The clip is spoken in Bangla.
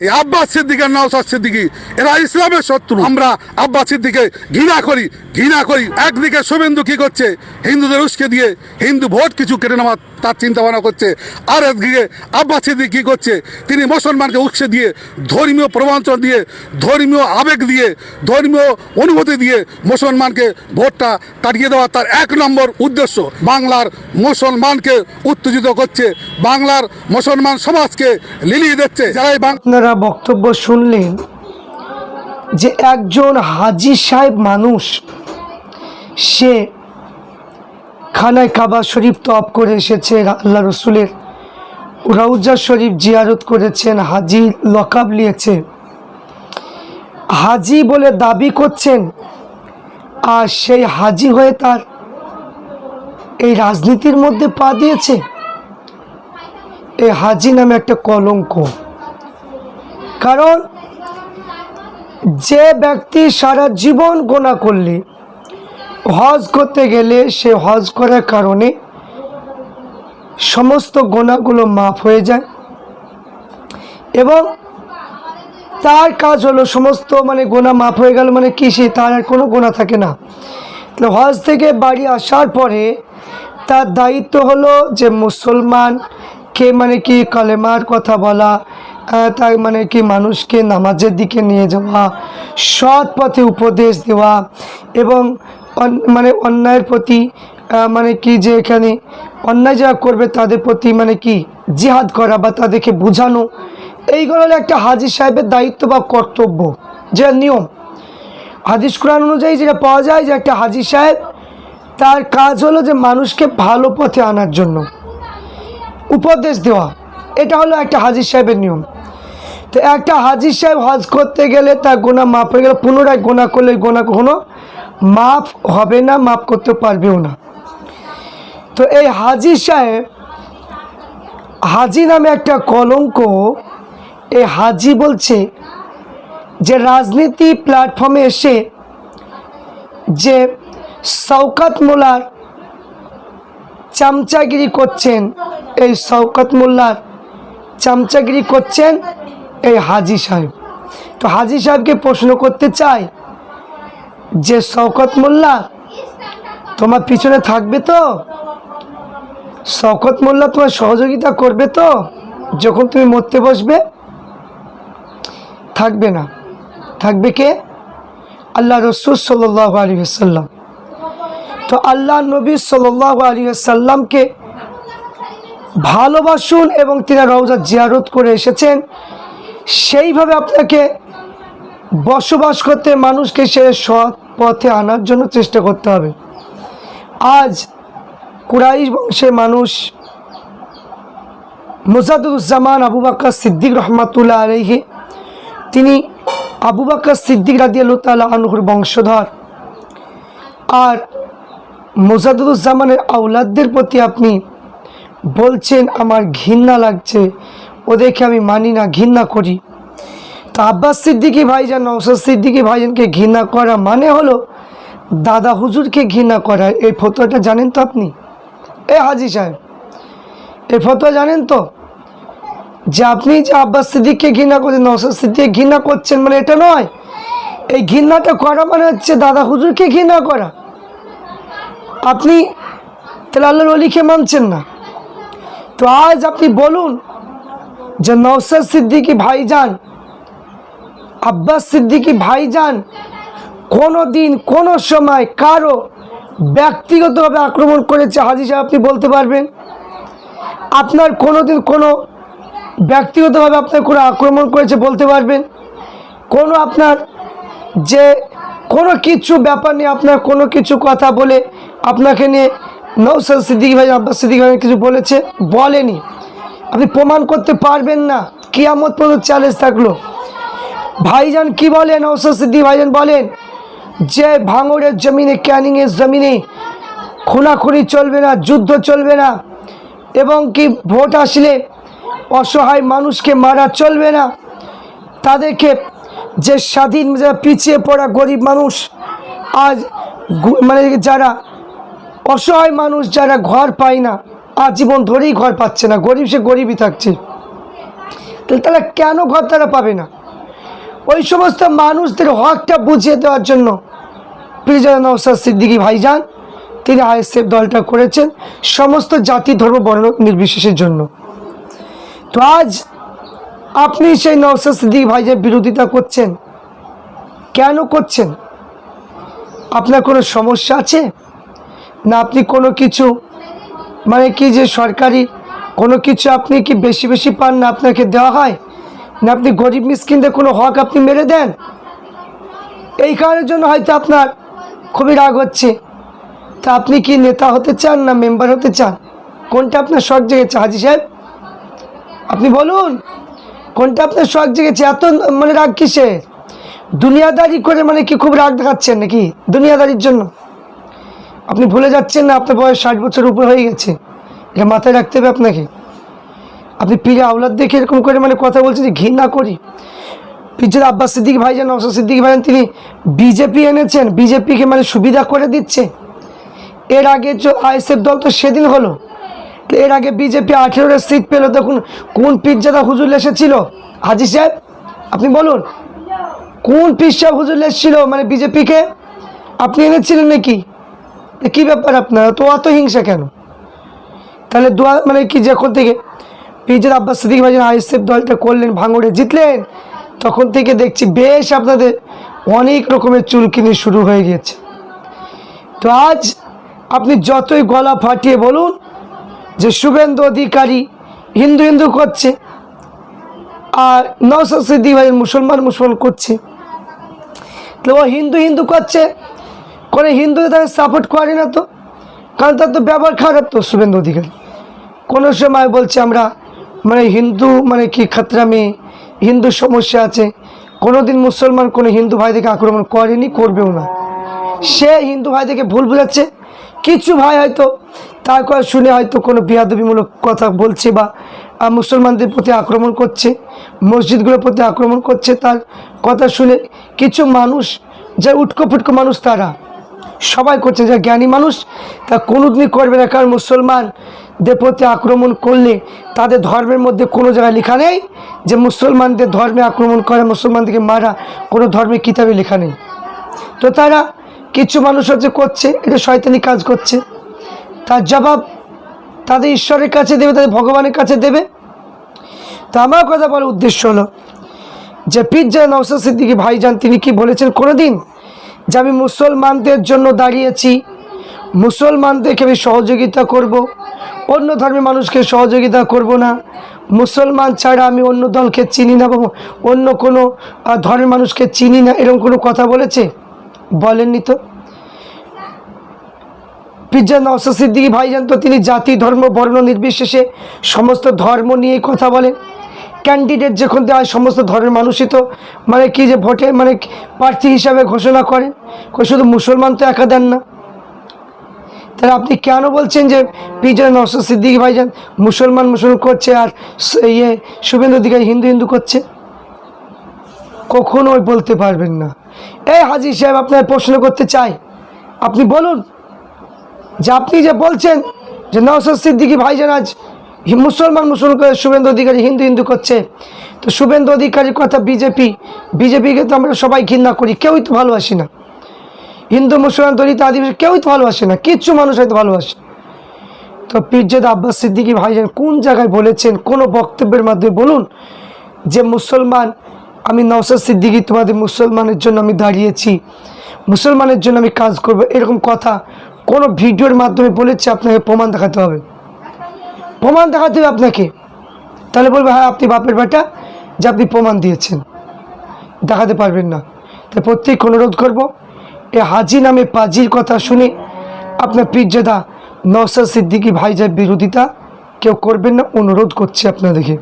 এই আব্বাস সিদ্দিক আর নওসাদ সিদ্দিকি, এরা ইসলামের শত্রু। আমরা আব্বাস সিদ্দিকে ঘৃণা করি ঘৃণা করি। একদিকে শুভেন্দু কি করছে? হিন্দুদের উস্কে দিয়ে হিন্দু ভোট কিছু কেটে নেওয়ার তার চিন্তা ভাবনা করছে। আর একদিকে আব্বাস সিদ্দিক কি করছে? তিনি মুসলমানকে উস্কে দিয়ে ধর্মীয় প্রবঞ্চন দিয়ে, ধর্মীয় আবেগ দিয়ে, ধর্মীয় অনুভূতি দিয়ে মুসলমানকে ভোটটা কাটিয়ে দেওয়া তার এক নম্বর উদ্দেশ্য। বাংলার মুসলমানকে উত্তেজিত করছে। বাংলার মুসলমান সমাজকে লিলিয়ে দিচ্ছে। যারা এই বাং- আপনারা বক্তব্য শুনলেন যে একজন হাজি সাহেব মানুষ, সে খানায় কাবা শরীফ তপ করে এসেছে, আল্লাহ রসুলের রাউজা শরীফ জিয়ারত করেছেন, হাজি লকাব নিয়েছে। হাজি বলে দাবি করছেন, আর সেই হাজি হয়ে তার এই রাজনীতির মধ্যে পা দিয়েছে। এই হাজি নামে একটা কলঙ্ক। কারণ যে ব্যক্তি সারা জীবন গোনা করলে, হজ করতে গেলে সে হজ করার কারণে সমস্ত গোনাগুলো মাফ হয়ে যায় এবং তার কাজ হলো সমস্ত মানে গোনা মাফ হয়ে গেল মানে কি সে তার আর কোনো গোনা থাকে না। তাহলে হজ থেকে বাড়ি আসার পরে তার দায়িত্ব হলো যে মুসলমান কে মানে কি কালেমার কথা বলা তার মানে কি মানুষকে নামাজের দিকে নিয়ে যাওয়া, সৎ পথে উপদেশ দেওয়া এবং মানে অন্যায়ের প্রতি মানে কি যে এখানে অন্যায় যারা করবে তাদের প্রতি মানে কি জিহাদ করা বা তাদেরকে বোঝানো এইগুলো হলো একটা হাজি সাহেবের দায়িত্ব বা কর্তব্য, যে নিয়ম। হাদিস কোরআন অনুযায়ী যেটা পাওয়া যায় যে একটা হাজি সাহেব, তার কাজ হলো যে মানুষকে ভালো পথে আনার জন্য উপদেশ দেওয়া। এটা হলো একটা হাজির সাহেবের নিয়ম। তো একটা হাজির সাহেব হজ করতে গেলে তার গোনা মাফ হয়ে গেলে, পুনরায় গোনা করলে গোনা কখনো মাফ হবে না, মাফ করতে পারবেও না। তো এই হাজির সাহেব, হাজি নামে একটা কলঙ্ক, এই হাজি বলছে যে রাজনীতি প্ল্যাটফর্মে এসে যে শওকাত মোল্লার চামচাগিরি করছেন, এই শওকত মোল্লার চামচাগিরি করছেন এই হাজি সাহেব। তো হাজি সাহেবকে প্রশ্ন করতে চাই যে শওকত মোল্লা, তোমার পিছনে থাকবে তো? শওকত মোল্লা তোমার সহযোগিতা করবে তো? যখন তুমি মরতে বসবে? থাকবে না। থাকবে কে? আল্লাহ রসুল সাল্লাহ আলী সাল্লাম তো আল্লাহ নবী সাল্লাহ আলী সাল্লামকে ভালোবাসুন এবং তিনি রওজা জিয়ারত করে এসেছেন। সেইভাবে আপনাকে বসবাস করতে মানুষকে সে সৎ পথে আনার জন্য চেষ্টা করতে হবে। আজ কুরাইশ বংশের মানুষ মুজাদুজ্জামান আবু বাক্কা সিদ্দিক রহমাতুল্লাহ আলহি তিনি আবু বাক্কা সিদ্দিক রাদিয়াল্লাহ তালা আনহুর বংশধর। আর মোজাদুজ্জামানের আউলাদদের প্রতি আপনি বলছেন, আমার ঘৃণা লাগছে ওদেরকে আমি মানি না, ঘৃণা করি। তা আব্বাস সিদ্দিকি ভাইজান নৌসাদ সিদ্দিকি ভাইজানকে ঘৃণা করা মানে হলো দাদা হুজুরকে ঘৃণা করা। এই ফতোয়াটা জানেন তো আপনি? এ হাজি সাহেব এই ফতোয়া জানেন তো? যে আপনি যে আব্বাস সিদ্দিককে ঘৃণা করছেন নৌসাদ সিদ্দিককে ঘৃণা করছেন মানে এটা নয়। এই ঘৃণাটা করা মানে হচ্ছে দাদা হুজুরকে ঘৃণা করা। আপনি তাহলে আল্লাহর অলিকে মানছেন না। তো আজ আপনি বলুন যে নৌসাদ সিদ্দিকি ভাইজান, আব্বাস সিদ্দিকি ভাইজান কোনো দিন, কোনো সময় কারও ব্যক্তিগতভাবে আক্রমণ করেছে, হাজি সাহেব আপনি বলতে পারবেন? আপনার কোনো দিন কোনো ব্যক্তিগতভাবে আপনার কোনো আক্রমণ করেছে বলতে পারবেন? কোনো আপনার যে কোনো কিছু ব্যাপার নিয়ে আপনার কোনো কিছু কথা বলে আপনাকে নিয়ে নৌসাদ সিদ্দিকি ভাই, আব্বাস সিদ্দিকি ভাই কিছু বলেছে? বলেনি। আপনি প্রমাণ করতে পারবেন না। কিয়ামত পর্যন্ত চ্যালেঞ্জ থাকল। ভাইজান কি বলেন? নৌসাদ সিদ্দিকি ভাইজান বলেন, যে ভাঙড়ের জমিনে, ক্যানিংয়ের জমিনে খুনাখুনি চলবে না, যুদ্ধ চলবে না, এবং কি ভোট আসলে অসহায় মানুষকে মারা চলবে না, তাদেরকে যে স্বাধীন যারা পিছিয়ে পড়া গরিব মানুষ, আজ মানে যারা অসহায় মানুষ, যারা ঘর পায় না আজীবন ধরেই ঘর পাচ্ছে না, গরিব সে গরিবই থাকছে। তাহলে তারা কেন ঘর তারা পাবে না? ওই সমস্ত মানুষদের হকটা বুঝিয়ে দেওয়ার জন্য প্রিজা নৌসাদ সিদ্দিকী ভাইজান, তিনি আইএসএফ দলটা করেছেন সমস্ত জাতি, ধর্ম, বর্ণ নির্বিশেষের জন্য। তো আজ আপনি সেই নৌসাদ সিদ্দিকী ভাইজান বিরোধিতা করছেন, কেন করছেন? আপনার কোনো সমস্যা আছে? না আপনি কোনো কিছু মানে কি যে সরকারি কোনো কিছু আপনি কি বেশি বেশি পান না আপনাকে দেওয়া হয়? না আপনি গরিব মিসকিনদের কোনো হক আপনি মেরে দেন? এই কারণের জন্য হয়তো আপনার খুবই রাগ হচ্ছে। তা আপনি কি নেতা হতে চান না মেম্বার হতে চান? কোনটা আপনার শখ জেগেছে? হাজি সাহেব, আপনি বলুন, কোনটা আপনার শখ জেগেছে? এত মানে রাগ কিসের? দুনিয়াদারি করে মানে কি খুব রাগ দেখাচ্ছেন নাকি? দুনিয়াদারির জন্য। আপনি ভুলে যাচ্ছেন না, আপনার বয়স ষাট বছর উপর হয়ে গেছে। এটা মাথায় রাখতে হবে আপনাকে। আপনি পীরে আওলাদ দেখে এরকম করে মানে কথা বলছেন যে ঘৃণা করি। পিজের আব্বাস সিদ্দিক ভাইজান নওসাদ সিদ্দিক ভাইজান তিনি বিজেপি এনেছেন, বিজেপিকে মানে সুবিধা করে দিচ্ছে। এর আগে আইএসএফ দল তো সেদিন হলো। এর আগে বিজেপি আঠেরোটা সিট পেল তখন কোন পিজ্জাদা হুজুর এসেছিল? হাজি সাহেব, আপনি বলুন, কোন সাহেব হুজুর এসেছিল মানে বিজেপিকে? আপনি এনেছিলেন নাকি? কী ব্যাপার আপনার? তো অত হিংসা কেন? তাহলে দোয়া মানে কি যখন থেকে পিজের আব্বাস সিদ্দিক ভাইজান আইএসএফ দলটা করলেন, ভাঙড়ে জিতলেন, তখন থেকে দেখছি বেশ আপনাদের অনেক রকমের চুলকিনি শুরু হয়ে গিয়েছে তো আজ আপনি যতই গলা ফাটিয়ে বলুন যে শুভেন্দু অধিকারী হিন্দু হিন্দু করছে, আর নওসাদ সিদ্দিক ভাই মুসলমান মুসলমান করছে তো ও হিন্দু হিন্দু করছে করে হিন্দু তাকে সাপোর্ট করে না তো? কারণ তার তো ব্যবহার খারাপ তো শুভেন্দু অধিকারী। কোনো সময় বলছে আমরা মানে হিন্দু মানে কি খাতরামি, হিন্দু সমস্যা আছে কোনো দিন মুসলমান কোনো হিন্দু ভাই ভাইদেরকে আক্রমণ করেনি, করবেও না। সে হিন্দু ভাই ভাইদেরকে ভুল বোঝাচ্ছে। কিছু ভাই হয়তো তার কথা শুনে হয়তো কোনো বিয়াদবিমূলক কথা বলছে বা মুসলমানদের প্রতি আক্রমণ করছে, মসজিদগুলোর প্রতি আক্রমণ করছে, তার কথা শুনে কিছু মানুষ যে উটকো ফুটকো মানুষ তারা সবাই করছে যে জ্ঞানী মানুষ, তা কোনোদিনই করবে না, কারণ মুসলমানদের প্রতি আক্রমণ করলে তাদের ধর্মের মধ্যে কোনো জায়গায় লেখা নেই যে মুসলমানদের ধর্মে আক্রমণ করে, মুসলমানদেরকে মারা, কোনো ধর্মের কিতাবে লেখা নেই। তো তারা কিছু মানুষ হচ্ছে করছে, এটা শয়তানি কাজ করছে। তার জবাব তাদের ঈশ্বরের কাছে দেবে, তাদের ভগবানের কাছে দেবে। তো আমার কথা বলার উদ্দেশ্য হলো যে পিজ্জা নওসাদ সিদ্দিকি ভাইজান, তিনি কি বলেছেন কোনোদিন? যে আমি মুসলমানদের জন্য দাঁড়িয়েছি, মুসলমানদেরকে আমি সহযোগিতা করব, অন্য ধর্মের মানুষকে সহযোগিতা করব না। মুসলমান ছাড়া আমি অন্য দলকে চিনি না বা অন্য কোনো ধর্মের মানুষকে চিনি না, এরকম কোনো কথা বলেছে? বলেননি তো। পিজ্জা নওসাদ সিদ্দিকি ভাইজান তো তিনি জাতি, ধর্ম, বর্ণ নির্বিশেষে সমস্ত ধর্ম নিয়ে কথা বলেন। ক্যান্ডিডেট যখন দেওয়া হয় সমস্ত ধর্মের মানুষই তো মানে কি যে ভোটে মানে প্রার্থী হিসাবে ঘোষণা করেন কই শুধু মুসলমান তো একা দেন না। তাহলে আপনি কেন বলছেন যে পিজা নওসাদ সিদ্দিকি ভাইজান মুসলমান মুসলমান করছে আর ইয়ে শুভেন্দু অধিকারী হিন্দু হিন্দু করছে? কখনোই বলতে পারবেন না। এই হাজি সাহেব, আপনার প্রশ্ন করতে চাই। আপনি বলুন যে আপনি যে বলছেন যে নওসাদ সিদ্দিকি ভাইজান আজ মুসলমান মুসলমান শুভেন্দু অধিকারী হিন্দু হিন্দু করছে। তো শুভেন্দু অধিকারীর কথা বিজেপি, বিজেপিকে তো আমরা সবাই ঘৃণা করি, কেউই তো ভালোবাসি না। হিন্দু, মুসলমান, দলিত, আদিবাসী কেউই তো ভালোবাসে না, কিচ্ছু মানুষ হয়তো ভালোবাসে। তো পিরজাদ আব্বাস সিদ্দিকি ভাইজান কোন জায়গায় বলেছেন, কোনো বক্তব্যের মাধ্যমে বলুন যে মুসলমান, আমি নওসাদ সিদ্দিকি তোমাদের মুসলমানের জন্য আমি দাঁড়িয়েছি, মুসলমানের জন্য আমি কাজ করব, এরকম কথা কোনো ভিডিওর মাধ্যমে বলেছে, আপনাকে প্রমাণ দেখাতে হবে। প্রমাণ দেখাতে হবে আপনাকে। তাহলে বলবে হ্যাঁ আপনি বাপের বেটা, যে আপনি প্রমাণ দিয়েছেন। দেখাতে পারবেন না। তাই প্রত্যেক অনুরোধ করব, এ হাজি নামে পাজির কথা শুনে আপনার পীরজাদা নওসাদ সিদ্দিকী ভাইজার বিরোধিতা কেউ করবেন না, অনুরোধ করছে আপনাদেরকে।